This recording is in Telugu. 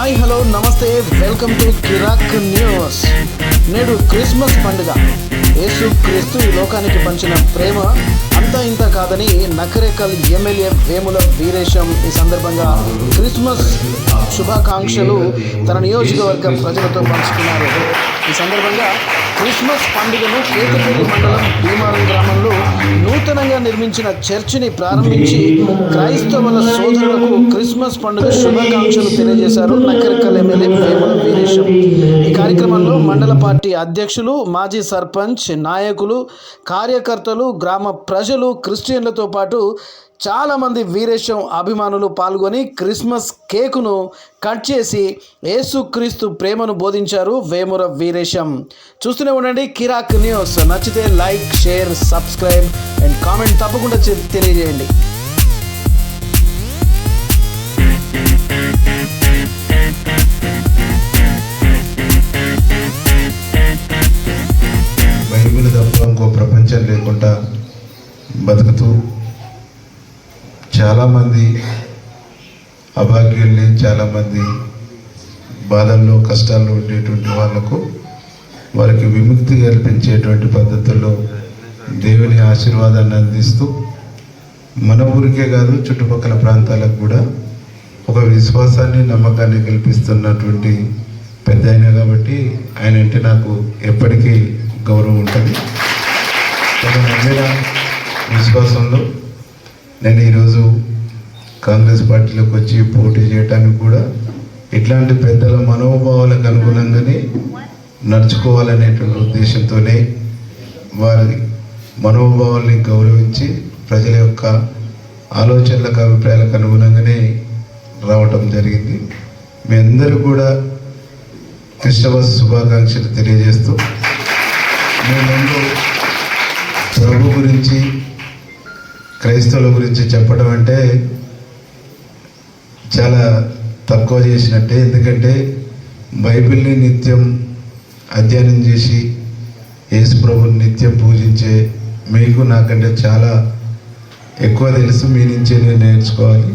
హాయ్ హలో నమస్తే వెల్కమ్ టు కిరాక్ న్యూస్. నేడు క్రిస్మస్ పండుగ. యేసు క్రీస్తు ఈ లోకానికి పంచిన ప్రేమ అంతా ఇంత కాదని నకరేకల్ ఎమ్మెల్యే వేముల వీరేశం ఈ సందర్భంగా క్రిస్మస్ శుభాకాంక్షలు తన నియోజకవర్గ ప్రజలతో పంచుకున్నారు. ఈ సందర్భంగా క్రిస్మస్ పండుగను కేతపల్లి మండలం భీమారం గ్రామంలో నూతనంగా నిర్మించిన చర్చిని ప్రారంభించి క్రైస్తవుల సోదరులకు క్రిస్మస్ పండుగ శుభాకాంక్షలు తెలియజేశారు నకరికల్ ఎమ్మెల్యే వేముల వీరేశం. కార్యక్రమంలో మండల పార్టీ అధ్యక్షులు మాజీ సర్పంచ్ నాయకులు కార్యకర్తలు గ్రామ ప్రజలు క్రిస్టియన్లతో పాటు చాలామంది వీరేశం అభిమానులు పాల్గొని క్రిస్మస్ కేకును కట్ చేసి యేసుక్రీస్తు ప్రేమను బోధించారు వేముర వీరేశం. చూస్తూనే ఉండండి కిరాక్ న్యూస్. నచ్చితే like share subscribe and comment తప్పకుండా తెలియజేయండి. ప్రపంచం లేకుండా బతుకుతూ చాలామంది అభాగ్యుల్ని చాలామంది బాధల్లో కష్టాల్లో ఉండేటువంటి వాళ్ళకు వారికి విముక్తి కల్పించేటువంటి పద్ధతుల్లో దేవుని ఆశీర్వాదాన్ని అందిస్తూ మన ఊరికే కాదు చుట్టుపక్కల ప్రాంతాలకు కూడా ఒక విశ్వాసాన్ని నమ్మకాన్ని కల్పిస్తున్నటువంటి పెద్ద ఆయన కాబట్టి ఆయన అంటే నాకు ఎప్పటికీ గౌరవం ఉంటుంది. తన నమ్మిన విశ్వాసంలో నేను ఈరోజు కాంగ్రెస్ పార్టీలోకి వచ్చి పోటీ చేయడానికి కూడా ఇట్లాంటి పెద్దల మనోభావాలకు అనుగుణంగానే నడుచుకోవాలనేటువంటి ఉద్దేశంతోనే వారి మనోభావాల్ని గౌరవించి ప్రజల యొక్క ఆలోచనలకు అభిప్రాయాలకు అనుగుణంగానే రావటం జరిగింది. మీ అందరూ కూడా క్రిస్టమస్ శుభాకాంక్షలు తెలియజేస్తూ మేము గురించి క్రైస్తవుల గురించి చెప్పడం అంటే చాలా తక్కువ చేసినట్టే. ఎందుకంటే బైబిల్ని నిత్యం అధ్యయనం చేసి యేసు ప్రభుని నిత్యం పూజించే మీకు నాకంటే చాలా ఎక్కువ తెలుసు. మీ నుంచే నేను నేర్చుకోవాలి.